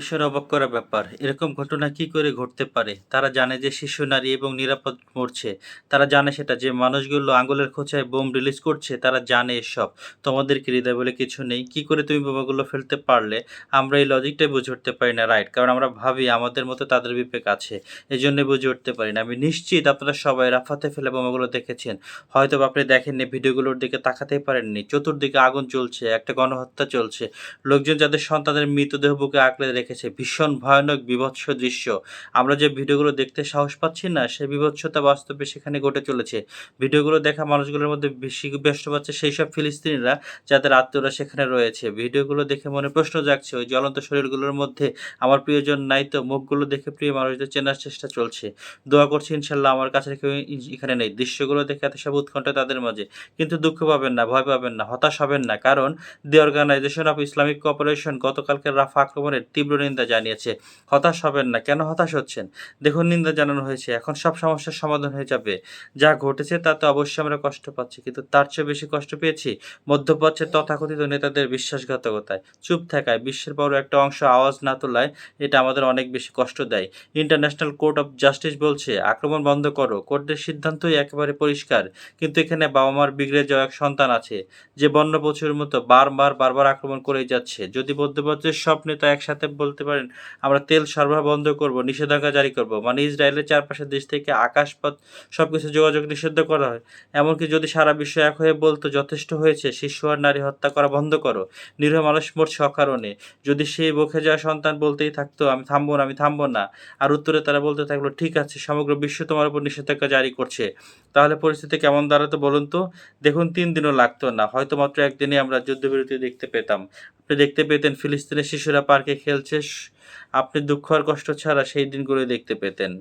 ভীষণ অবাক করা ব্যাপার। এরকম ঘটনা কি করে ঘটতে পারে? তারা জানে যে শিশু নারী এবং নিরাপদ মরছে। তারা জানে সেটা যে মানুষগুলো আঙুলের খোঁচায় বোম রিলিজ করছে তারা জানে এসব। তোমাদের কি হৃদয় বলে কিছু নেই? কি করে তুমি বোমাগুলো ফেলতে পারলে? আমরা এই লজিকটাই বুঝে উঠতে পারি না রাইট। কারণ আমরা ভাবি আমাদের মতো তাদের বিবেক আছে। এজন্যই বুঝে উঠতে পারি না। আমি নিশ্চিত আপনারা সবাই রাফাতে ফেলা বোমাগুলো দেখেছেন। হয়তোবা আপনি দেখেননি ভিডিওগুলোর দিকে তাকাতেই পারেননি। চতুর্দিকে আগুন জ্বলছে, একটা গণহত্যা চলছে। লোকজন যাদের সন্তানের মৃতদেহ বুকে আঁকড়ে রেখেছে ভীষণ ভয়ানক, বিভৎস দৃশ্য। আমরা যে ভিডিওগুলো দেখতে সাহস পাচ্ছি না সেই বিভৎসতা বাস্তবে সেখানে ঘটে চলেছে। ভিডিওগুলো দেখা মানুষগুলোর মধ্যে বেশি ব্যস্ত পাচ্ছে সেই সব ফিলিস্তিনিরা যাদের আত্মীয়রা সেখানে রয়েছে। ভিডিওগুলো দেখে মনে প্রশ্ন জাগছে, ওই জ্বলন্ত শরীরগুলোর মধ্যে আমার প্রিয়জন নাই তো? মুখগুলো দেখে প্রিয় মানুষদের চেনার চেষ্টা চলছে। দোয়া করছি ইনশাল্লাহ আমার কাছে কেউ এখানে নেই। দৃশ্যগুলো দেখে এত সব উৎকণ্ঠা তাদের মাঝে। কিন্তু দুঃখ পাবেন না, ভয় পাবেন না, হতাশ হবেন না। কারণ the organisation of Islamic cooperation গতকালকে রাফা আক্রমণের তীব্র নিন্দা জানিয়েছে, হতাশ হবেন না, কেন হতাশ হচ্ছেন? দেখুন, নিন্দা জানানো হয়েছে, এখন সব সমস্যার সমাধান হয়ে যাবে। যা ঘটেছে তাতে অবশ্যই আমরা কষ্ট পাচ্ছি, কিন্তু তার চেয়ে বেশি কষ্ট পেয়েছি মধ্যপ্রাচ্যের তথাকথিত নেতাদের বিশ্বাসঘাতকতায়। চুপ থাকায় বিশ্বের বড় একটা অংশ আওয়াজ না তোলায় এটা আমাদের অনেক বেশি কষ্ট দেয়। ইন্টারন্যাশনাল কোর্ট অফ জাস্টিস বলছে, আক্রমণ বন্ধ করো, কোর্টের সিদ্ধান্তই একেবারে পরিষ্কার, কিন্তু এখানে বাবা মার বিগড়ে যাওয়া এক সন্তান আছে, যে বন্য পশুর মতো বারবার বারবার আক্রমণ করেই যাচ্ছে। যদি মধ্যপ্রাচ্যের সব নেতা একসাথে বলতে পারেন, আমরা তেল সরবরাহ বন্ধ করব, নিষেধাজ্ঞা জারি করব। মানে ইসরায়েলের চারপাশের দেশ থেকে আকাশপথ সব কিছু যোগাযোগ নিষিদ্ধ করা হয়। এমনকি যদি সারা বিশ্ব এক হয়ে বলতো, যথেষ্ট হয়েছে, শিশু আর নারী হত্যা করা বন্ধ করো। নিরীহ মানুষ মরছে অকারণে যদি সেই বকে যাওয়া সন্তান বলতেই থাকতো, আমি থামবো না, আমি থামবো না। আর উত্তরে তারা বলতে থাকল, ঠিক আছে, সমগ্র বিশ্ব তোমার উপর নিষেধাজ্ঞা জারি করছে। তাহলে পরিস্থিতি কেমন দাঁড়াতো বলুন তো? দেখুন, তিন দিনও লাগতো না। হয়তো মাত্র একদিনে আমরা যুদ্ধবিরতি দেখতে পেতাম। আপনি দেখতে পেতেন ফিলিস্তিনের শিশুরা পার্কে খেলছে আপনি দুঃখ আর কষ্ট ছাড়া সেই দিনগুলো দেখতে পেতেন।